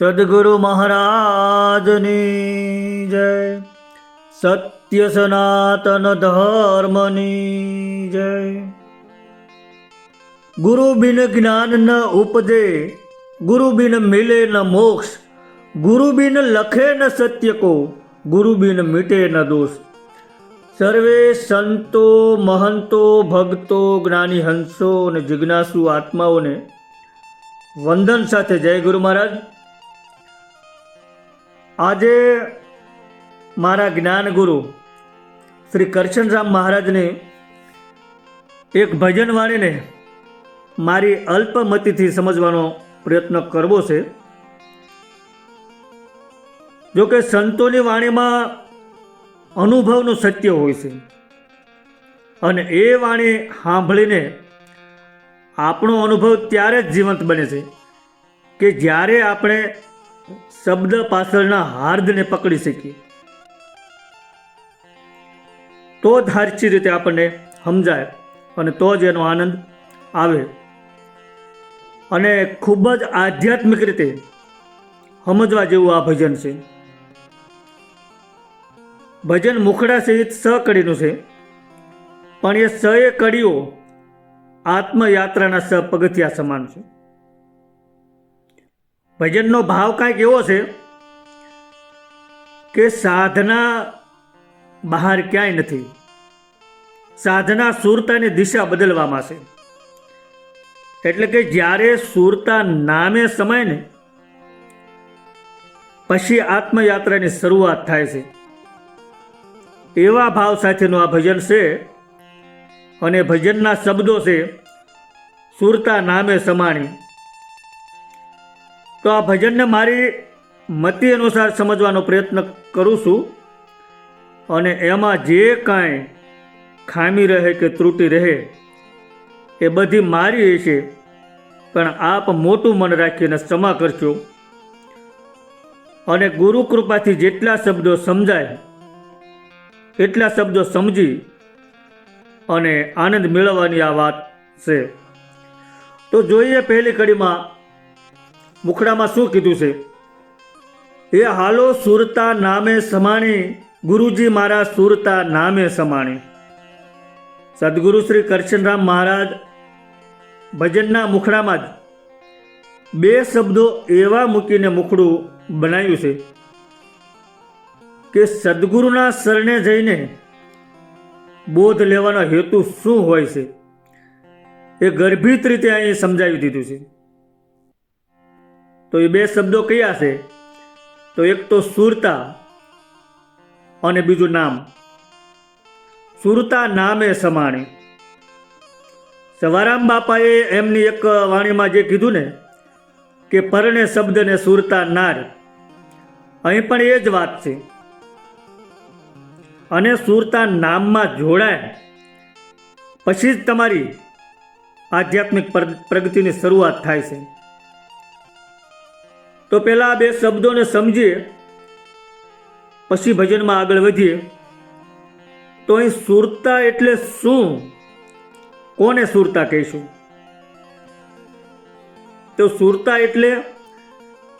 સદગુરુ મહારાજની જય. સત્ય સનાતન ધર્મની જય. ગુરુ બિન જ્ઞાન ન ઉપજે, ગુરુ બિન મિલે ન મોક્ષ, ગુરુ બિન લખે ન સત્ય કો, ગુરુ બિન મીટે ન દોષ. સર્વે સંતો, મહંતો, ભક્તો, જ્ઞાની હંસો અને જિજ્ઞાસુ આત્માઓને વંદન સાથે જય ગુરુ મહારાજ. આજે મારા જ્ઞાન ગુરુ શ્રી કરશનરામ મહારાજને એક ભજન વાણીને મારી અલ્પમતીથી સમજવાનો પ્રયત્ન કરવો છે. જો કે સંતોની વાણીમાં અનુભવનું સત્ય હોય છે અને એ વાણી સાંભળીને આપણો અનુભવ ત્યારે જ જીવંત બને છે કે જ્યારે આપણે શબ્દ પાછળના હાર્દને પકડી શકીએ તો જ હારચી રીતે આપણને સમજાય અને તો જ એનો આનંદ આવે. અને ખૂબ જ આધ્યાત્મિક રીતે સમજવા જેવું આ ભજન છે. ભજન મુખડા સહિત સ કડીનું છે. પણ એ સ એ કડીઓ આત્મયાત્રાના સ પગથિયા સમાન છે. ભજનનો ભાવ કાંઈક એવો છે કે સાધના બહાર ક્યાંય નથી. સાધના સુરતાની દિશા બદલવામાં છે. એટલે કે જ્યારે સુરતા નામે સમય ને, પછી આત્મયાત્રાની શરૂઆત થાય છે. એવા ભાવ સાથેનું આ ભજન છે અને ભજનના શબ્દો છે, સુરતા નામે સમાણી. તો આ ભજનને મારી મતિ અનુસાર સમજવાનો પ્રયત્ન કરું છું. અને એમાં જે કાંઈ ખામી રહે કે ત્રુટિ રહે, એ બધી મારી હશે. પણ આપ મોટું મન રાખીને ક્ષમા કરશો અને ગુરુ કૃપાથી જેટલા શબ્દો સમજાય, એટલા શબ્દો સમજી અને આનંદ મેળવવાની આ વાત છે. તો જોઈએ પહેલી કડીમાં મુખડામાં શું કીધું છે? એ હાલો સુરતા નામે સમાણી, ગુરુજી મારા સુરતા નામે સમાણી. સદગુરુ શ્રી કરશનરામ મહારાજ ભજનના મુખડામાં જ બે શબ્દો એવા મૂકીને મુખડું બનાવ્યું છે કે સદગુરુના શરણે જઈને બોધ લેવાનો હેતુ શું હોય છે? એ ગર્ભિત રીતે અહીં સમજાવી દીધું છે. તો એ બે શબ્દો કયા છે? તો એક તો સુરતા અને બીજું નામ. સુરતા નામે સમાણી. સવારામ બાપાએ એમની એક વાણીમાં જે કીધું ને, કે પરણે શબ્દને સુરતા નાર. અહીં પણ એ જ વાત છે. અને સુરતા નામમાં જોડાય પછી જ તમારી આધ્યાત્મિક પ્રગતિની શરૂઆત થાય છે. તો પહેલાં બે શબ્દોને સમજીએ. પછી ભજનમાં આગળ વધીએ. તો અહીં સુરતા એટલે શું? કોને સુરતા કહીશું? તો સુરતા એટલે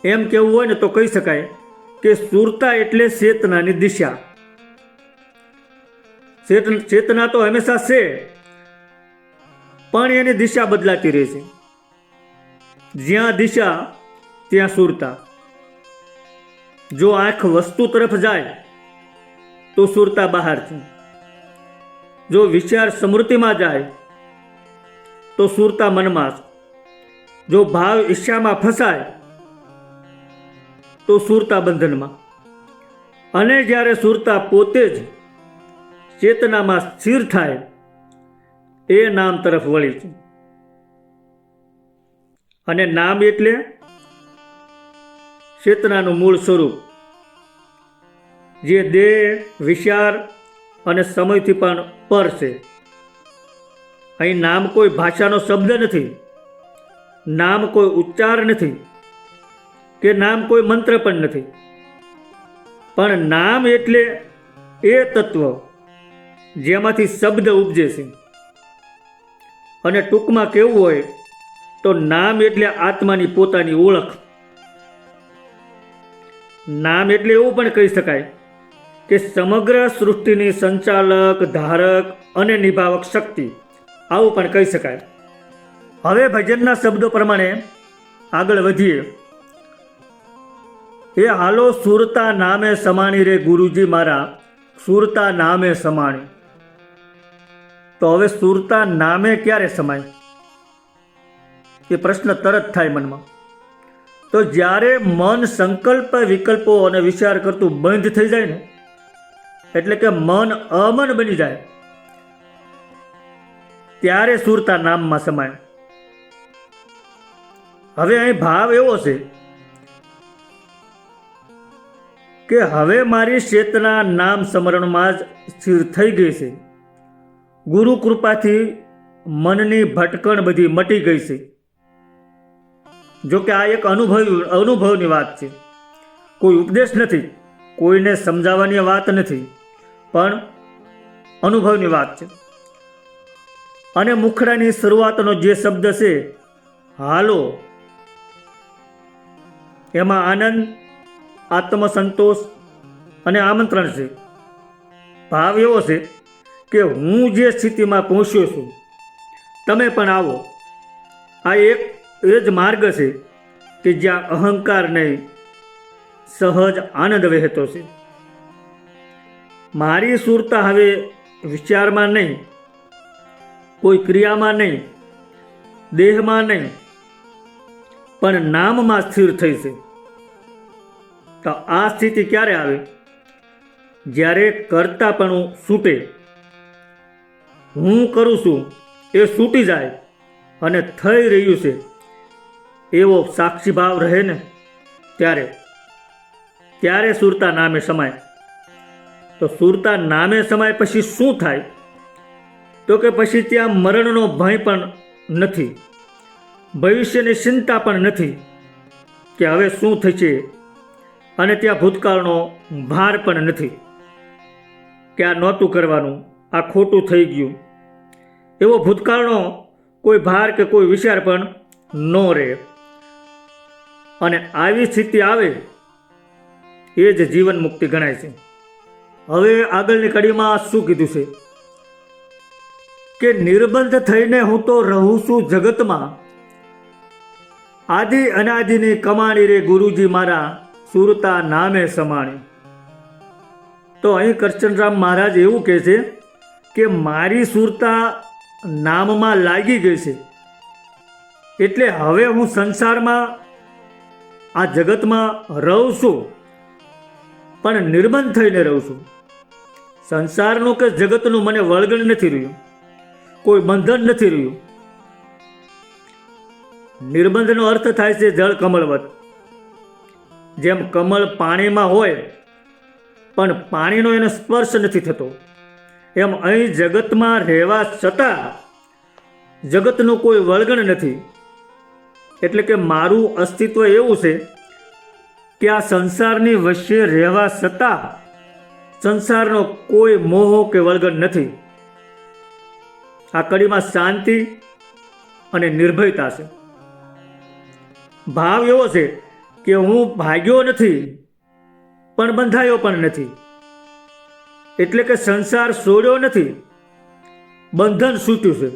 એમ કેવું હોય ને તો કહી શકાય કે સુરતા એટલે ચેતનાની દિશા. ચેતના તો હંમેશા છે, પણ એની દિશા બદલાતી રહે છે. જ્યાં દિશા ત્યાં સુરતા. જો આંખ વસ્તુ તરફ જાય, તો સુરતા બહાર છે. જો વિચાર સ્મૃતિમાં જાય, તો સુરતા મનમાં જો ભાવ ઈચ્છામાં ફસાય, તો સુરતા બંધનમાં. અને જ્યારે સુરતા પોતે જ ચેતનામાં સ્થિર થાય, એ નામ તરફ વળી છે. અને નામ એટલે ચેતનાનું મૂળ સ્વરૂપ. જે દેહ, વિચાર અને સમયથી પણ પર છે. અહીં નામ કોઈ ભાષાનો શબ્દ નથી. નામ કોઈ ઉચ્ચાર નથી. કે નામ કોઈ મંત્ર પણ નથી. પણ નામ એટલે એ તત્વ જેમાંથી શબ્દ ઉપજે છે. અને ટૂંકમાં કેવું હોય તો નામ એટલે આત્માની પોતાની ઓળખ. નામ એટલે એવું પણ કહી શકાય કે સમગ્ર સૃષ્ટિની સંચાલક, ધારક અને નિભાવક શક્તિ. આવું પણ કહી શકાય. હવે ભજનના શબ્દો પ્રમાણે આગળ વધીએ. એ હાલો સુરતા નામે સમાણી રે ગુરુજી મારા, સુરતા નામે સમાણી. તો હવે સુરતા નામે ક્યારે સમાય? એ પ્રશ્ન તરત થાય મનમાં. તો જ્યારે મન સંકલ્પ વિકલ્પો અને વિચાર કરતું બંધ થઈ જાય ને, એટલે કે મન અમન બની જાય, ત્યારે સુરતા નામમાં સમાય. હવે અહીં ભાવ એવો છે કે હવે મારી ચેતના નામ સ્મરણમાં જ સ્થિર થઈ ગઈ છે. ગુરુ કૃપાથી મનની ભટકણ બધી મટી ગઈ છે. જો કે આ એક અનુભવ અનુભવની વાત છે. કોઈ ઉપદેશ નથી, કોઈને સમજાવવાની વાત નથી, પણ અનુભવની વાત છે. અને મુખડાની શરૂઆતનો જે શબ્દ છે, હાલો, એમાં આનંદ, આત્મસંતોષ અને આમંત્રણ છે. ભાવ એવો છે કે હું જે સ્થિતિમાં પહોંચ્યો છું, તમે પણ આવો. આ એક એ જ માર્ગ છે કે જ્યાં અહંકાર નહીં સહજ આનંદ વહેતો છે. મારી સુરતા હવે વિચારમાં નહીં, કોઈ ક્રિયામાં નહીં, દેહમાં નહીં, પણ નામમાં સ્થિર થઈ છે. તો આ સ્થિતિ ક્યારે આવે? જ્યારે કરતાપણું છૂટે હું કરું છું એ છૂટી જાય અને થઈ રહ્યું છે. એવો સાક્ષી ભાવ રહે ને ત્યારે ત્યારે સુરતા નામે સમાય. તો સુરતા નામે સમાય પછી શું થાય? તો કે પછી ત્યાં મરણનો ભય પણ નથી. ભવિષ્યની ચિંતા પણ નથી કે હવે શું થશે અને ત્યાં ભૂતકાળનો ભાર પણ નથી. કે આ નહોતું કરવાનું, આ ખોટું થઈ ગયું. એવો ભૂતકાળનો કોઈ ભાર કે કોઈ વિચાર પણ ન રહે. અને આવી સ્થિતિ આવે, એ જ જીવન મુક્તિ ગણાય છે. હવે આગળની કડીમાં શું કીધું છે? કે નિર્બંધ થઈને હું તો રહું છું જગતમાં. આદિ અનાદિની કમાણી રે ગુરુજી મારા સુરતા નામે સમાણી. તો અહીં કરચનરામ મહારાજ એવું કહે છે કે મારી સુરતા નામમાં લાગી ગઈ છે. એટલે હવે હું સંસારમાં આ જગતમાં રહું છું, પણ નિર્બંધ થઈને રહું છું. સંસારનું કે જગતનું મને વળગણ નથી રહ્યું, કોઈ બંધન નથી રહ્યું. નિર્બંધનો અર્થ થાય છે જળ કમળવત. જેમ કમળ પાણીમાં હોય, પણ પાણીનો એનો સ્પર્શ નથી થતો. એમ અહીં જગતમાં રહેવા છતાં જગતનું કોઈ વળગણ નથી. એટલે કે મારું અસ્તિત્વ એવું છે કે આ સંસારની વચ્ચે રહેવા છતાં સંસારનો કોઈ મોહ કે વળગણ નથી. આ કડીમાં શાંતિ અને નિર્ભયતા છે. ભાવ એવો છે કે હું ભાગ્યો નથી, પણ બંધાયો પણ નથી. એટલે કે સંસાર છોડ્યો નથી, બંધન છૂટ્યું છે.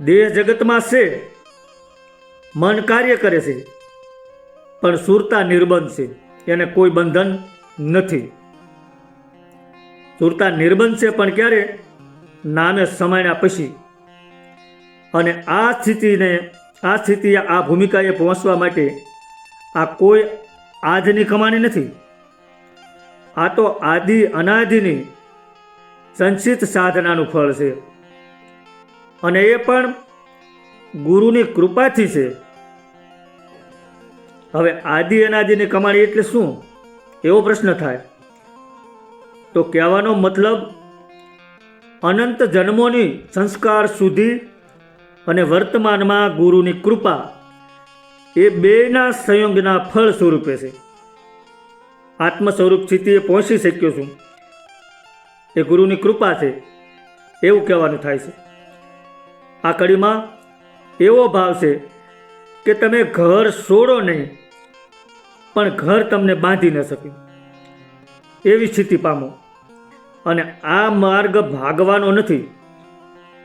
દેહ જગતમાં છે મન કાર્ય કરે છે, પણ સુરતા નિર્બંધ છે, એને કોઈ બંધન નથી. સુરતા નિર્બંધ છે, પણ ક્યારે? નામે સમાયના પછી. અને આ સ્થિતિને, આ સ્થિતિ આ ભૂમિકાએ પહોંચવા માટે આ કોઈ આજની કમાણી નથી. આ તો આદિ અનાદિની સંચિત સાધનાનું ફળ છે. અને એ પણ ગુરુની કૃપાથી છે. હવે આદિ અનાદિની કમાણી એટલે શું? એવો પ્રશ્ન થાય. તો કહેવાનો મતલબ, અનંત જન્મોની સંસ્કાર સુધી અને વર્તમાનમાં ગુરુની કૃપા એ બેના સંયોગના ફળ સ્વરૂપે છે. આત્મ સ્વરૂપ સ્થિતિએ પહોંચી શક્યો છું. એ ગુરુની કૃપા છે. એવું કહેવાનું થાય છે. આ કડીમાં એવો ભાવ છે કે તમે ઘર છોડો નહીં, પણ ઘર તમને બાંધી ન શકે. એવી સ્થિતિ પામો. અને આ માર્ગ ભાગવાનો નથી.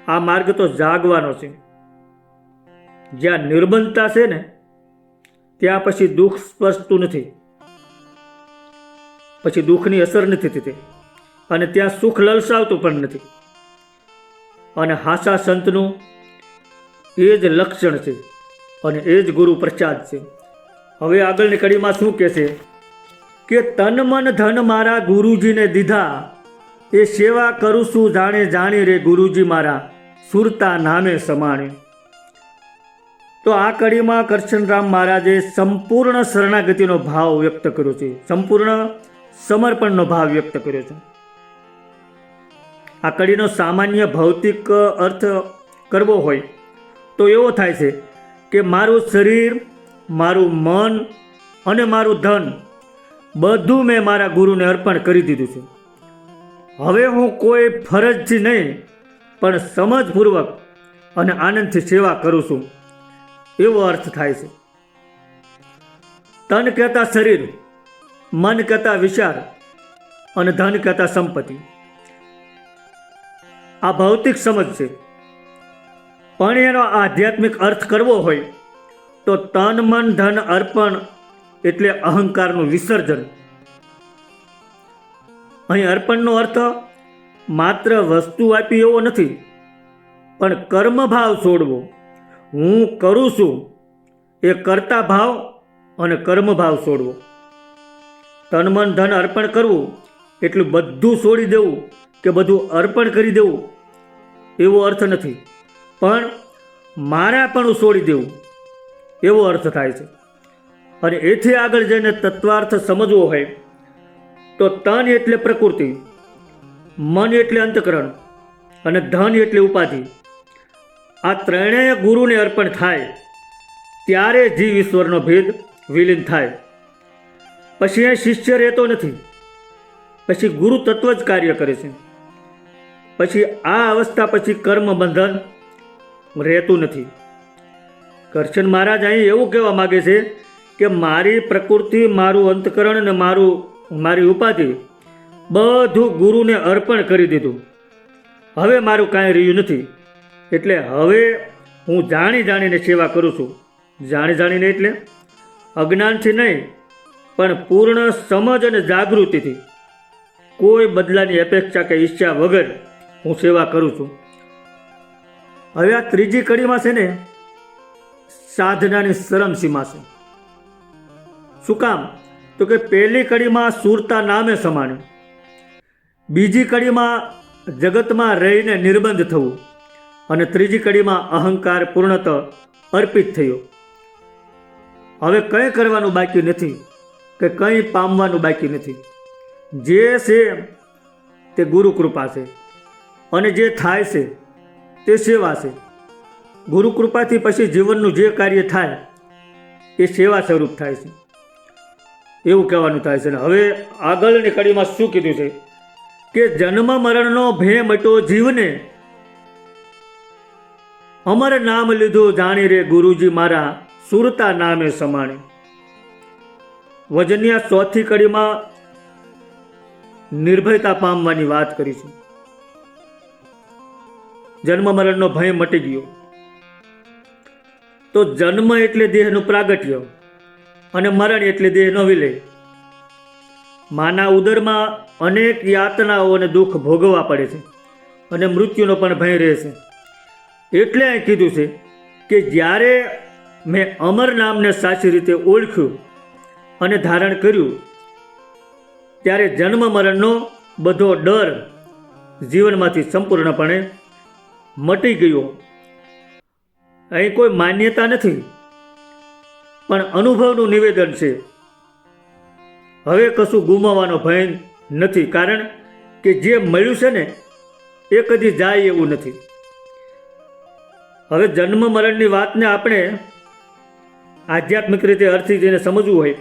આ માર્ગ તો જાગવાનો છે. જ્યાં નિર્બંધતા છે ને, ત્યાં પછી દુઃખ સ્પર્શતું નથી. પછી દુઃખની અસર નથી થતી. અને ત્યાં સુખ લલસાવતું પણ નથી. અને હાસા સંતનું એ જ લક્ષણ છે અને એ જ ગુરુ પ્રસાદ છે. હવે આગળની કડીમાં શું કહે છે? કે તન મન ધન મારા ગુરુજીને દીધા, એ સેવા કરું છું જાણે જાણી રે ગુરુજી મારા સુરતા નામે સમાણે. તો આ કડીમાં કરશનરામ મહારાજે સંપૂર્ણ શરણાગતિનો ભાવ વ્યક્ત કર્યો છે. સંપૂર્ણ સમર્પણનો ભાવ વ્યક્ત કર્યો છે. આ કડીનો સામાન્ય ભૌતિક અર્થ કરવો હોય તો એવો થાય છે કે મારું શરીર, મારું મન અને મારું ધન બધું મેં મારા ગુરુને અર્પણ કરી દીધું છે. હવે હું કોઈ ફરજથી નહીં, પણ સમજપૂર્વક અને આનંદથી સેવા કરું છું. એવો અર્થ થાય છે. તન કહેતા શરીર, મન કહેતા વિચાર અને ધન કહેતા સંપત્તિ. આ ભૌતિક સમજ છે. પણ એનો આધ્યાત્મિક અર્થ કરવો હોય તો તન, મન, ધન, અર્પણ એટલે અહંકારનું વિસર્જન. અહીં અર્પણનો અર્થ માત્ર વસ્તુ આપી એવો નથી, પણ કર્મભાવ છોડવો. હું કરું છું એ કરતા ભાવ અને કર્મભાવ છોડવો. તન, મન, ધન અર્પણ કરવું એટલું બધું છોડી દેવું કે બધું અર્પણ કરી દેવું એવો અર્થ નથી. પણ મારા પણ છોડી દેવું. એવો અર્થ થાય છે. અને એથી આગળ જઈને તત્વાર્થ સમજવો હોય, તો તન એટલે પ્રકૃતિ, મન એટલે અંતકરણ અને ધન એટલે ઉપાધિ. આ ત્રણેય ગુરુને અર્પણ થાય, ત્યારે જીવ ઈશ્વરનો ભેદ વિલીન થાય. પછી એ શિષ્ય રહેતો નથી. પછી ગુરુ તત્વ જ કાર્ય કરે છે. પછી આ અવસ્થા પછી કર્મ બંધન રહેતું નથી. કરશન મહારાજ અહીં એવું કહેવા માગે છે કે મારી પ્રકૃતિ, મારું અંતકરણ અને મારું, મારી ઉપાધિ બધું ગુરુને અર્પણ કરી દીધું. હવે મારું કાંઈ રહ્યું નથી. એટલે હવે હું જાણી જાણીને સેવા કરું છું. જાણી જાણીને એટલે? અજ્ઞાનથી નહીં, પણ પૂર્ણ સમજ અને જાગૃતિથી. કોઈ બદલાની અપેક્ષા કે ઈચ્છા વગર હું સેવા કરું છું. હવે આ ત્રીજી કડીમાં છે ને, સાધનાની શરમસીમા છે. શું કામ? તો કે પહેલી કડીમાં સુરતા નામે સમાણ્યું બીજી કડીમાં જગતમાં રહીને નિર્બંધ થવું. અને ત્રીજી કડીમાં અહંકાર પૂર્ણત અર્પિત થયો. હવે કંઈ કરવાનું બાકી નથી કે કંઈ પામવાનું બાકી નથી. જે છે તે ગુરુ કૃપા છે. અને જે થાય છે તે સેવા છે. ગુરુકૃપાથી પછી જીવનનું જે કાર્ય થાય, એ સેવા સ્વરૂપ થાય છે. એવું કહેવાનું થાય છે. ને હવે આગળની કડીમાં શું કીધું છે? કે જન્મ મરણનો ભે મટો જીવને. અમર નામ લીધું જાણી રે ગુરુજી મારા સુરતા નામે સમાણે. વજનિયા ચોથી કડીમાં નિર્ભયતા પામવાની વાત કરી છે જન્મ મરણનો ભય મટી ગયો. તો જન્મ એટલે દેહનું પ્રાગટ્ય અને મરણ એટલે દેહનો વિલય. માના ઉદરમાં અનેક યાતનાઓ અને દુઃખ ભોગવવા પડે છે અને મૃત્યુનો પણ ભય રહે છે. એટલે અહીં કીધું છે કે જ્યારે મેં અમર નામને સાચી રીતે ઓળખ્યું અને ધારણ કર્યું, ત્યારે જન્મ મરણનો બધો ડર જીવનમાંથી સંપૂર્ણપણે મટી ગયો. અહીં કોઈ માન્યતા નથી, પણ અનુભવનું નિવેદન છે. હવે કશું ગુમાવવાનો ભય નથી, કારણ કે જે મળ્યું છે ને, એ કદી જાય એવું નથી. હવે જન્મ મરણની વાતને આપણે આધ્યાત્મિક રીતે અર્થી જેને સમજવું હોય,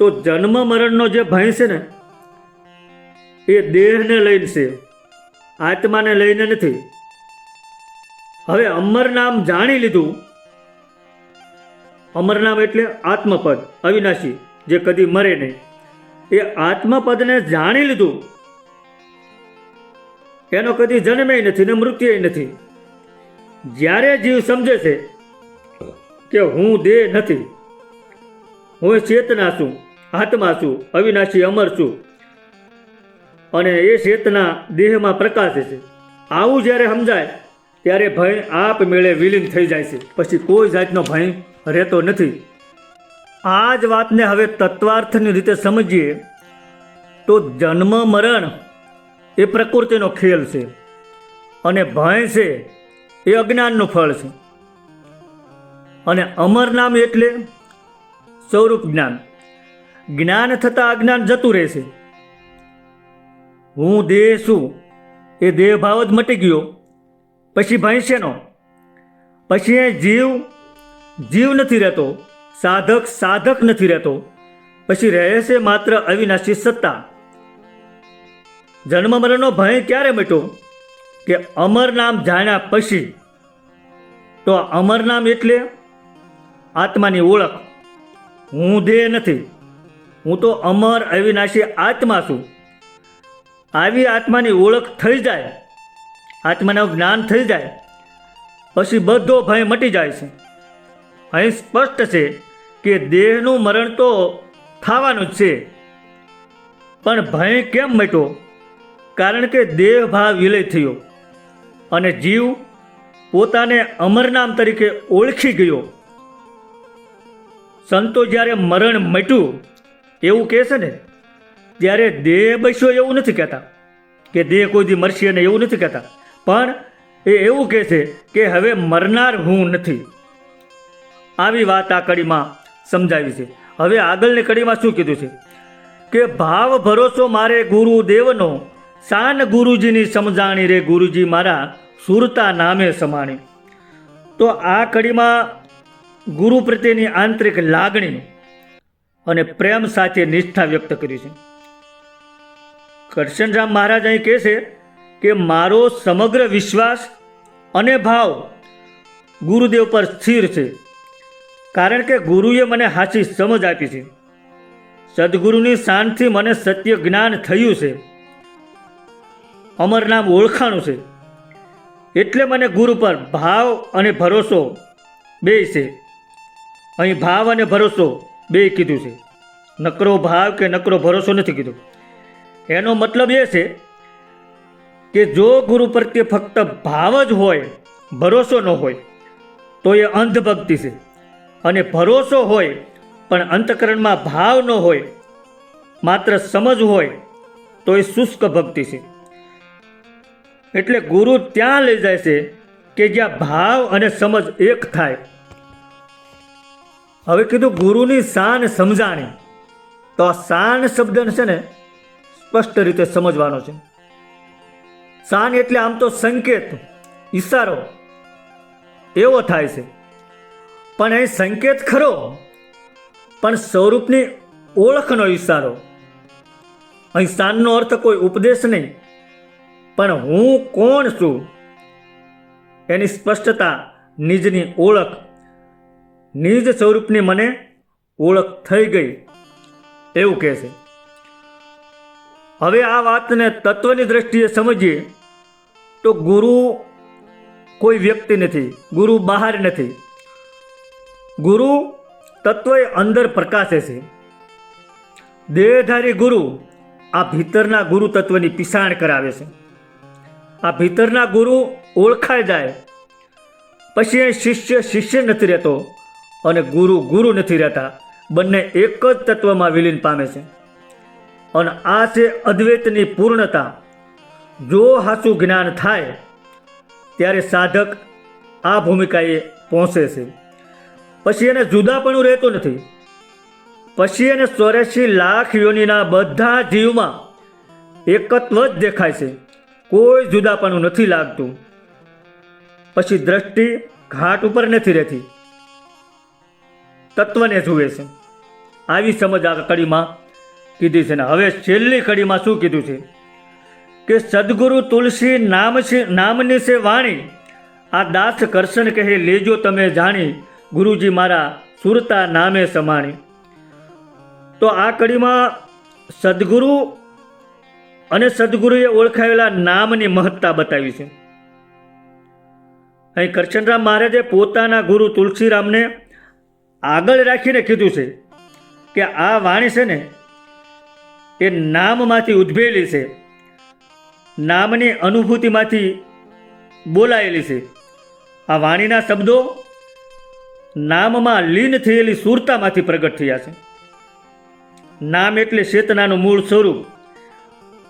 તો જન્મ મરણનો જે ભય છે ને, એ દેહને લઈને છે, આત્માને લઈને નથી. હવે અમર નામ જાણી લીધું. અમર નામ એટલે આત્મપદ, અવિનાશી, જે કદી મરે નહીં. એ આત્મપદને જાણી લીધું. એનો કદી જન્મે નથી ને મૃત્યુ નથી. જ્યારે જીવ સમજે છે કે હું દેહ નથી, હું ચેતના છું, આત્મા છું, અવિનાશી, અમર છું, અને એ ચેતના દેહમાં પ્રકાશે છે. આવું જ્યારે સમજાય ત્યારે ભય આપમેળે વિલીન થઈ જાય છે. પછી કોઈ જાતનો ભય રહેતો નથી. આ જ વાતને હવે તત્વાર્થની રીતે સમજીએ તો જન્મ, મરણ એ પ્રકૃતિનો ખેલ છે અને ભય છે એ અજ્ઞાનનું ફળ છે. અને અમર નામ એટલે સ્વરૂપ જ્ઞાન. જ્ઞાન થતાં અજ્ઞાન જતું રહેશે. હું દેહ છું, એ દેહભાવ જ મટી ગયો. પછી ભૈંસેનો પછી એ જીવ જીવ નથી રહેતો, સાધક સાધક નથી રહેતો. પછી રહે છે માત્ર અવિનાશી સત્તા. જન્મ મરણનો ભય ક્યારે મટ્યો કે અમર નામ જાણ્યા પછી. તો અમર નામ એટલે? આત્માની ઓળખ. હું દેહ નથી. હું તો અમર અવિનાશી આત્મા છું. આવી આત્માની ઓળખ થઈ જાય. આત્માનું જ્ઞાન થઈ જાય, પછી બધો ભય મટી જાય છે. અહીં સ્પષ્ટ છે કે દેહનું મરણ તો થવાનું જ છે. પણ ભય કેમ મટ્યો? કારણ કે દેહ ભાવ વિલય થયો અને જીવ પોતાને અમરનામ તરીકે ઓળખી ગયો. સંતો જ્યારે મરણ મટ્યું, એવું કહે છે ને, ત્યારે દેહ બસ્યો એવું નથી કહેતા, કે દેહ કોઈ દી મરશે ને એવું નથી કહેતા. પણ એ એવું કહે છે કે હવે મરનાર હું નથી. આવી વાત આ કડીમાં સમજાવી છે. હવે આગળની કડીમાં શું કીધું છે? કે ભાવ ભરોસો મારે ગુરુદેવનો, શાન ગુરુજીની સમજાણી રે ગુરુજી મારા સુરતા નામે સમાણી. તો આ કડીમાં ગુરુ પ્રત્યેની આંતરિક લાગણી અને પ્રેમ સાથે નિષ્ઠા વ્યક્ત કરી છે. કરશનરામ મહારાજ અહીં કહે છે કે મારો સમગ્ર વિશ્વાસ અને ભાવ ગુરુદેવ પર સ્થિર છે. કારણ કે ગુરુએ મને હાચી સમજ આપી છે. સદગુરુની શાનથી મને સત્ય જ્ઞાન થયું છે. અમર નામ ઓળખાણું છે. એટલે મને ગુરુ પર ભાવ અને ભરોસો બે છે. અહીં ભાવ અને ભરોસો બે કીધું છે. નકરો ભાવ કે નકરો ભરોસો નથી કીધું. એનો મતલબ એ છે કે જો ગુરુ પ્રત્યે ફક્ત ભાવ જ હોય, ભરોસો ન હોય, તો એ અંધભક્તિ છે. અને ભરોસો હોય, પણ અંતકરણમાં ભાવ ન હોય, માત્ર સમજ હોય, તો એ શુષ્ક ભક્તિ છે. એટલે ગુરુ ત્યાં લઈ જાય છે કે જ્યાં ભાવ અને સમજ એક થાય. હવે કીધું ગુરુની શાન સમજાણી. તો આ શાન શબ્દને છે ને સ્પષ્ટ રીતે સમજવાનો છે. શાન એટલે આમ તો સંકેત, ઈશારો. એવો થાય છે. પણ અહીં સંકેત ખરો, પણ સ્વરૂપની ઓળખનો ઈશારો. અહીં શાનનો અર્થ કોઈ ઉપદેશ નહીં, પણ હું કોણ છું? એની સ્પષ્ટતા, નિજની ઓળખ. નિજ સ્વરૂપની મને ઓળખ થઈ ગઈ, એવું કહે છે. હવે આ વાતને તત્વની દ્રષ્ટિએ સમજીએ. તો ગુરુ કોઈ વ્યક્તિ નથી, ગુરુ બહાર નથી. ગુરુ તત્વ એ અંદર પ્રકાશે છે. દેહધારી ગુરુ આ ભીતરના ગુરુ તત્વની પિસાણ કરાવે છે. આ ભીતરના ગુરુ ઓળખાઈ જાય. પછી એ શિષ્ય શિષ્ય નથી રહેતો અને ગુરુ ગુરુ નથી રહેતા. બંને એક જ તત્વમાં વિલીન પામે છે. અને આ છે અદ્વૈતની પૂર્ણતા. જો સાચું જ્ઞાન થાય, ત્યારે સાધક આ ભૂમિકાએ પહોંચે છે. પછી એને જુદાપણું રહેતું નથી. પછી એને ચોર્યાસી લાખ યોનિના બધા જીવમાં એકત્વ જ દેખાય છે. કોઈ જુદાપણું નથી લાગતું. પછી દ્રષ્ટિ ઘાટ ઉપર નથી રહેતી. તત્વને જુએ છે. આવી સમજ આ કડીમાં કીધી છે ને હવે છેલ્લી કડીમાં શું કીધું છે? કે સદગુરુ તુલસી નામ છે નામની છે વાણી. આ દાસ કરશન કહે, લેજો તમે જાણી, ગુરુજી મારા સુરતા નામે સમાણી. તો આ કડીમાં સદગુરુ અને સદગુરુએ ઓળખાયેલા નામની મહત્તા બતાવી છે. અહીં કરશનરામ મહારાજે પોતાના ગુરુ તુલસીરામને આગળ રાખીને કીધું છે કે આ વાણી છે ને, એ નામમાંથી ઉદ્ભવેલી છે. નામની અનુભૂતિમાંથી બોલાયેલી છે. આ વાણીના શબ્દો નામમાં લીન થયેલી સુરતામાંથી પ્રગટ થયા છે. નામ એટલે ચેતનાનું મૂળ સ્વરૂપ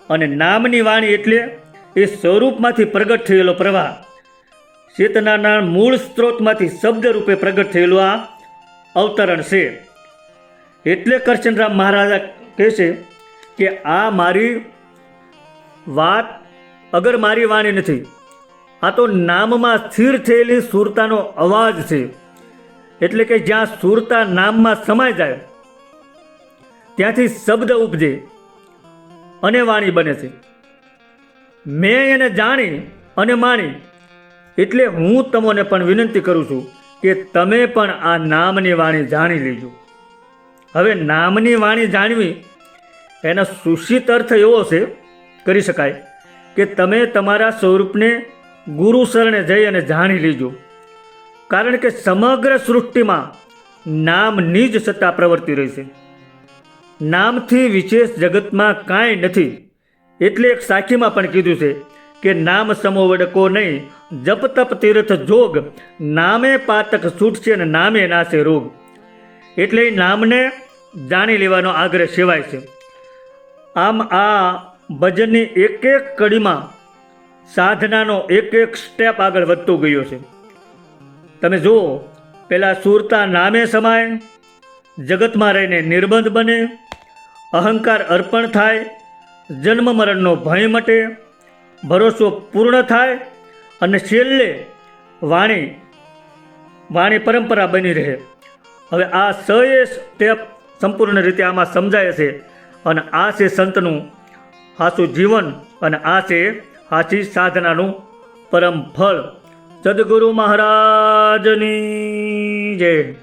અને નામની વાણી એટલે એ સ્વરૂપમાંથી પ્રગટ થયેલો પ્રવાહ. ચેતનાના મૂળ સ્ત્રોતમાંથી શબ્દ રૂપે પ્રગટ થયેલું આ અવતરણ છે. એટલે કરશનરામ મહારાજા કહે છે કે આ મારી વાત અગર મારી વાણી નથી, આ તો નામમાં સ્થિર થયેલી સુરતાનો અવાજ છે. એટલે કે જ્યાં સુરતા નામમાં સમાય જાય, ત્યાંથી શબ્દ ઉપજે અને વાણી બને છે. મેં એને જાણી અને માણી, એટલે હું તમને પણ વિનંતી કરું છું કે તમે પણ આ નામની વાણી જાણી લેજો. હવે નામની વાણી જાણવી એનો સુશિત અર્થ એવો છે, કરી શકાય. કે તમે તમારા સ્વરૂપને ગુરુ શરણે જઈ અને જાણી લેજો. કારણ કે સમગ્ર સૃષ્ટિમાં નામની જ સત્તા પ્રવર્તી રહી છે. નામથી વિશેષ જગતમાં કાંઈ નથી. એટલે એક સાખીમાં પણ કીધું છે કે નામ સમો વડકો નહીં, જપ તપ તીર્થ જોગ, નામે પાતક છૂટશે અને નામે નાશે રોગ. એટલે નામને જાણી લેવાનો આગ્રહ સેવાય છે. આમ આ ભજનની એક એક કડીમાં સાધનાનો એક એક સ્ટેપ આગળ વધતો ગયો છે. તમે જુઓ પહેલાં સુરતા નામે સમાય, જગતમાં રહીને નિર્બંધ બને, અહંકાર અર્પણ થાય, જન્મ મરણનો ભય મટે, ભરોસો પૂર્ણ થાય અને છેલ્લે વાણી વાણી પરંપરા બની રહે. હવે આ સએ સ્ટેપ સંપૂર્ણ રીતે આમાં સમજાય છે અને આ છે સંતનું હાસું જીવન અને આ છે સાચી સાધનાનું પરમ ફળ. સદગુરુ મહારાજની જય.